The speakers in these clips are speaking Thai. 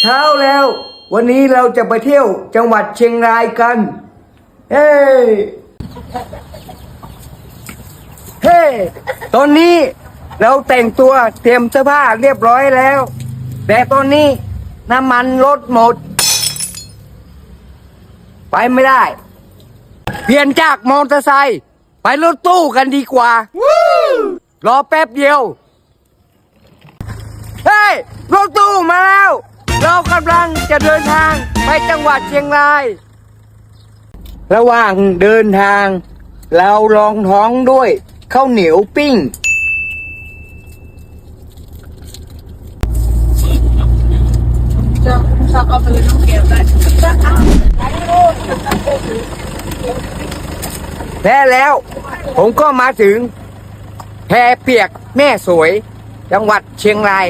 เช้าแล้ว วันนี้เราจะไปเที่ยวจังหวัดเชียงรายกัน เฮ้เฮ้ตอนนี้เราแต่งตัวเตรียมเสื้อผ้าเรียบร้อยแล้ว แต่ตอนนี้น้ำมันลดหมด ไปไม่ได้ เปลี่ยนจากมอเตอร์ไซค์ไปรถตู้กันดีกว่า รอแป๊บเดียว เฮ้ย รถตู้มาแล้ว เรากำลังจะเดินทางไปจังหวัดเชียงราย ระหว่างเดินทาง เราลองท้องด้วยข้าวเหนียวปิ้ง และแล้ว ผมก็มาถึงแพเปียกแม่สวย จังหวัดเชียงราย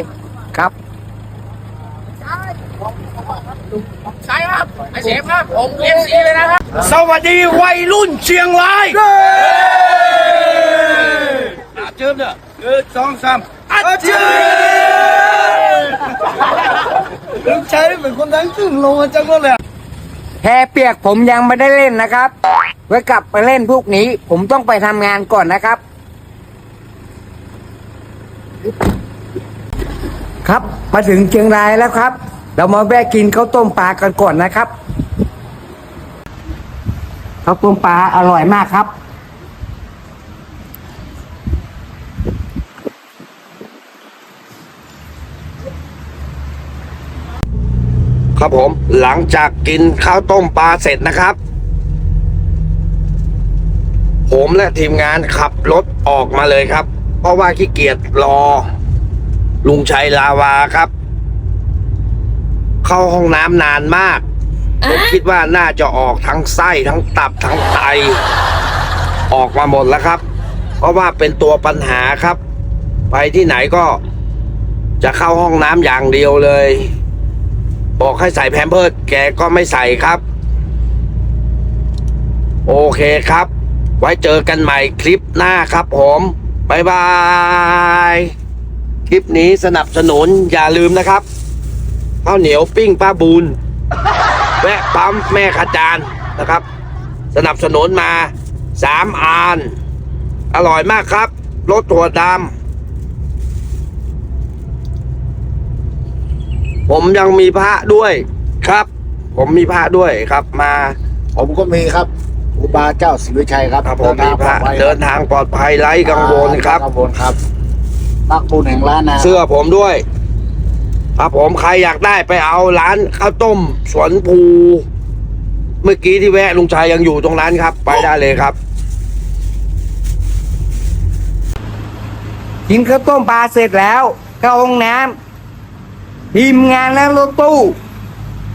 ครับ ใช่ครับไอเสฟครับผมเอฟซีเลยนะครับ สวัสดีวัยรุ่นเชียงรายอาเจิมเด้อหนึ่งสองสามอาเจิมลุงชัยเป็นคนดังขึ้นลงมาจังเลยแพเปียกผมยังไม่ได้เล่นนะครับ ไว้กลับไปเล่นพวกนี้ ผมต้องไปทำงานก่อนนะครับ ครับ มาถึงเชียงรายแล้วครับ เรามาแวะกินข้าวต้มปลากันก่อนนะครับข้าวต้มปลาอร่อยมากครับ ครับผมหลังจากกินข้าวต้มปลาเสร็จนะครับ ผมและทีมงานขับรถออกมาเลยครับ เพราะว่าขี้เกียจรอ ลุงชัยลาวาครับ เข้าห้องน้ำนานมาก ผมคิดว่าน่าจะออกทั้งไส้ทั้งตับทั้งไต ออกมาหมดแล้วครับ เพราะว่าเป็นตัวปัญหาครับ ไปที่ไหนก็จะเข้าห้องน้ำอย่างเดียวเลย บอกให้ใส่แพมเพิร์ดแกก็ไม่ใส่ครับ โอเคครับ ไว้เจอกันใหม่คลิปหน้าครับผมบายบายค ลิปนี้สนับสนุนอย่าลืมนะครับข้าวเหนียวปิ้งป้าบูนแวะปั๊มแม่ขจานนะครับ สนับสนุนมาสามอานอร่อยมากครับรสถั่วดำผมยังมีพระด้วยครับ ผมมีพระด้วยครับมา ผมก็มีครับอุบาเจ้าศรีวิชัยครับครับผมมีพระเดิเดินนทางปลอดภัยไร้กังวลครับกังวลครับ ปักปูนแห่งร้านนะเสื้อผมด้วย ครับผมใครอยากได้ไปเอาร้านข้าวต้ม สวนภู เมื่อกี้ที่แวะลุงชายยังอยู่ตรงนั้นครับ ไปได้เลยครับ กินข้าวต้มปลาเสร็จแล้วเข้าห้องน้ำทีมงานแล้วรถตู้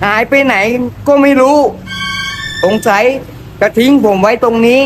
หายไปไหนก็ไม่รู้ สงสัยจะทิ้งผมไว้ตรงนี้